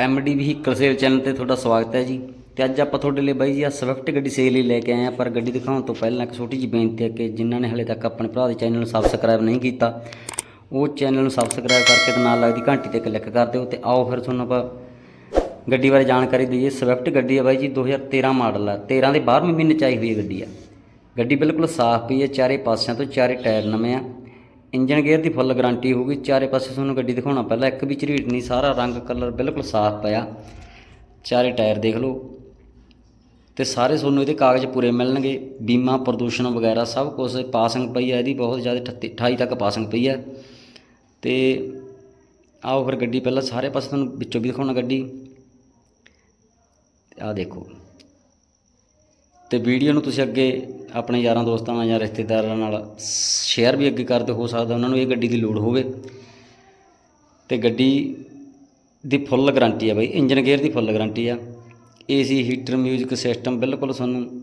MD vehicle sale channel ਤੇ ਤੁਹਾਡਾ ਸਵਾਗਤ ਹੈ ਜੀ। ਤੇ ਅੱਜ ਆਪਾਂ ਤੁਹਾਡੇ ਲਈ ਬਾਈ ਜੀ ਆ ਸਵਿਫਟ ਗੱਡੀ ਸੇਲ ਲਈ ਲੈ ਕੇ ਆਏ ਆ ਪਰ ਗੱਡੀ ਦਿਖਾਉਣ ਤੋਂ ਪਹਿਲਾਂ ਇੱਕ ਛੋਟੀ ਜਿਹੀ ਬੇਨਤੀ ਹੈ ਕਿ ਜਿਨ੍ਹਾਂ ਨੇ ਹਲੇ ਤੱਕ ਆਪਣੇ ਭਰਾ ਦੇ ਚੈਨਲ ਨੂੰ ਸਬਸਕ੍ਰਾਈਬ ਨਹੀਂ ਕੀਤਾ, ਉਹ ਚੈਨਲ ਨੂੰ ਸਬਸਕ੍ਰਾਈਬ ਕਰਕੇ ਤੇ ਨਾਲ ਲੱਗਦੀ ਘੰਟੀ ਤੇ ਕਲਿੱਕ ਕਰ ਦਿਓ ਤੇ ਆਓ ਫਿਰ ਤੁਹਾਨੂੰ ਆਪਾਂ ਗੱਡੀ ਬਾਰੇ ਜਾਣਕਾਰੀ ਦਈਏ। ਸਵਿਫਟ ਗੱਡੀ ਹੈ ਬਾਈ ਜੀ 2013 ਮਾਡਲ ਆ। 13 ਦੇ 12ਵੇਂ ਮਹੀਨੇ ਚ ਆਈ ਹੋਈ ਹੈ ਗੱਡੀ ਆ। ਗੱਡੀ ਬਿਲਕੁਲ ਸਾਫ਼ ਪਈ ਹੈ, ਚਾਰੇ ਪਾਸਿਆਂ ਤੋਂ ਚਾਰੇ ਟਾਇਰ ਨਵੇਂ ਆ। ਇੰਜਨ ਗੇਅਰ ਦੀ ਫੁੱਲ ਗਾਰੰਟੀ ਹੋਊਗੀ। ਚਾਰੇ ਪਾਸੇ ਤੁਹਾਨੂੰ ਗੱਡੀ ਦਿਖਾਉਣਾ ਪਹਿਲਾਂ। ਇੱਕ ਵੀ ਝਰੀਟ ਨਹੀਂ, ਸਾਰਾ ਰੰਗ, ਕਲਰ ਬਿਲਕੁਲ ਸਾਫ਼ ਪਿਆ। ਚਾਰੇ ਟਾਇਰ ਦੇਖ ਲਓ। ਤੇ ਸਾਰੇ ਤੁਹਾਨੂੰ ਇਹਦੇ ਕਾਗਜ਼ ਪੂਰੇ ਮਿਲਣਗੇ। ਬੀਮਾ, ਪ੍ਰਦੂਸ਼ਣ ਵਗੈਰਾ ਸਭ ਕੁਝ ਪਾਸਿੰਗ ਪਈ ਹੈ ਇਹਦੀ। ਬਹੁਤ ਜ਼ਿਆਦਾ 38 28 ਤੱਕ ਪਾਸਿੰਗ ਪਈ ਹੈ ਤੇ ਆਓ ਫਿਰ ਗੱਡੀ ਪਹਿਲਾਂ ਸਾਰੇ ਪਾਸੇ ਤੁਹਾਨੂੰ ਵਿੱਚੋਂ ਵੀ ਦਿਖਾਉਣਾ ਗੱਡੀ। ਆਹ ਦੇਖੋ। ਤੇ ਵੀਡੀਓ ਨੂੰ ਤੁਸੀਂ ਅੱਗੇ ਆਪਣੇ ਯਾਰਾਂ ਦੋਸਤਾਂ ਨਾਲ ਜਾਂ ਰਿਸ਼ਤੇਦਾਰਾਂ ਨਾਲ ਸ਼ੇਅਰ ਵੀ ਅੱਗੇ ਕਰਦੇ ਹੋ ਸਕਦਾ, ਉਹਨਾਂ ਨੂੰ ਇਹ ਗੱਡੀ ਦੀ ਲੋੜ ਹੋਵੇ। ਤੇ ਗੱਡੀ ਦੀ ਫੁੱਲ ਗਾਰੰਟੀ ਆ ਬਾਈ ਇੰਜਨ ਗੇਅਰ ਦੀ ਫੁੱਲ ਗਾਰੰਟੀ ਆ। ਏਸੀ ਹੀਟਰ ਮਿਊਜ਼ਿਕ ਸਿਸਟਮ ਬਿਲਕੁਲ ਤੁਹਾਨੂੰ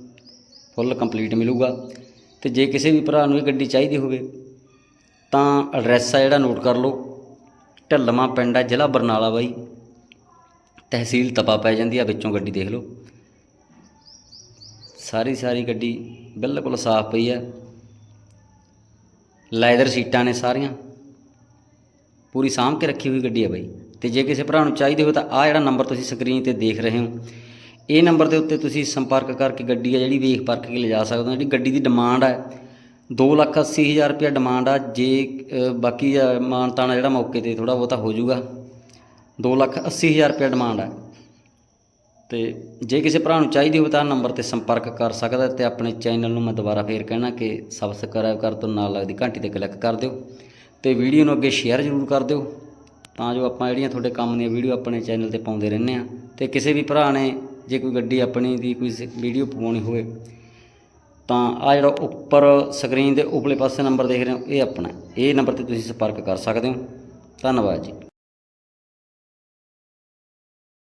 ਫੁੱਲ ਕੰਪਲੀਟ ਮਿਲੂਗਾ। ਤੇ ਜੇ ਕਿਸੇ ਵੀ ਭਰਾ ਨੂੰ ਇਹ ਗੱਡੀ ਚਾਹੀਦੀ ਹੋਵੇ, ਤਾਂ ਐਡਰੈਸ ਆ ਜਿਹੜਾ ਨੋਟ ਕਰ ਲਓ। ਢੱਲਵਾਂ ਪਿੰਡ ਆ, ਜ਼ਿਲ੍ਹਾ ਬਰਨਾਲਾ ਬਾਈ। ਤਹਿਸੀਲ ਤਪਾ ਪੈ ਜਾਂਦੀ ਆ, ਵਿੱਚੋਂ ਗੱਡੀ ਦੇਖ ਲਓ। ਸਾਰੀ ਸਾਰੀ ਗੱਡੀ ਬਿਲਕੁਲ ਸਾਫ਼ ਪਈ ਹੈ। ਲੈਦਰ ਸੀਟਾਂ ਨੇ ਸਾਰੀਆਂ। ਪੂਰੀ ਸਾਂਭ ਕੇ ਰੱਖੀ ਹੋਈ ਗੱਡੀ ਹੈ ਬਾਈ। ਤੇ ਜੇ ਕਿਸੇ ਭਰਾ ਨੂੰ ਚਾਹੀਦੀ ਹੋਵੇ ਤਾਂ ਆ ਜਿਹੜਾ ਨੰਬਰ ਤੁਸੀਂ ਸਕਰੀਨ ਤੇ ਦੇਖ ਰਹੇ ਹੋ, ਇਹ ਨੰਬਰ ਦੇ ਉੱਤੇ ਤੁਸੀਂ ਸੰਪਰਕ ਕਰਕੇ ਗੱਡੀ ਆ ਜਿਹੜੀ ਵੇਖ ਪਰਖ ਕੇ ਲਿਜਾ ਸਕਦੇ ਹੋ। ਜਿਹੜੀ ਗੱਡੀ ਦੀ ਡਿਮਾਂਡ ਹੈ 280000 ਰੁਪਏ ਡਿਮਾਂਡ ਆ। ਜੇ ਬਾਕੀ ਆ ਮਾਨਤਾਨਾ ਜਿਹੜਾ ਮੌਕੇ ਤੇ ਥੋੜਾ ਬਹੁਤਾ ਹੋ ਜਾਊਗਾ 280000 ਰੁਪਏ ਡਿਮਾਂਡ ਹੈ ਤੇ ਜੇ ਕਿਸੇ ਭਰਾ ਨੂੰ ਚਾਹੀਦੀ ਹੋਵੇ ਤਾਂ ਨੰਬਰ ਤੇ ਸੰਪਰਕ ਕਰ ਸਕਦਾ ਤੇ ਆਪਣੇ ਚੈਨਲ ਨੂੰ ਮੈਂ ਦੁਬਾਰਾ ਫੇਰ ਕਹਿਣਾ ਕਿ ਸਬਸਕ੍ਰਾਈਬ ਕਰ ਤੋਂ ਨਾਲ ਲੱਗਦੀ ਘੰਟੀ ਤੇ ਕਲਿੱਕ ਕਰ ਦਿਓ ਤੇ ਵੀਡੀਓ ਨੂੰ ਅੱਗੇ ਸ਼ੇਅਰ ਜ਼ਰੂਰ ਕਰ ਦਿਓ ਤਾਂ ਜੋ ਆਪਾਂ ਜਿਹੜੀਆਂ ਤੁਹਾਡੇ ਕੰਮ ਦੀਆਂ ਵੀਡੀਓ ਆਪਣੇ ਚੈਨਲ ਤੇ ਪਾਉਂਦੇ ਰਹਿੰਦੇ ਆ ਤੇ ਕਿਸੇ ਵੀ ਭਰਾ ਨੇ ਜੇ ਕੋਈ ਗੱਡੀ ਆਪਣੀ ਦੀ ਕੋਈ ਵੀਡੀਓ ਪਵਾਉਣੀ ਹੋਵੇ ਤਾਂ ਆ ਜਿਹੜਾ ਉੱਪਰ ਸਕਰੀਨ ਦੇ ਉਪਰਲੇ ਪਾਸੇ ਨੰਬਰ ਦੇਖ ਰਹੇ ਹੋ, ਇਹ ਆਪਣਾ ਇਹ ਨੰਬਰ ਤੇ ਤੁਸੀਂ ਸੰਪਰਕ ਕਰ ਸਕਦੇ ਹੋ। ਧੰਨਵਾਦ ਜੀ।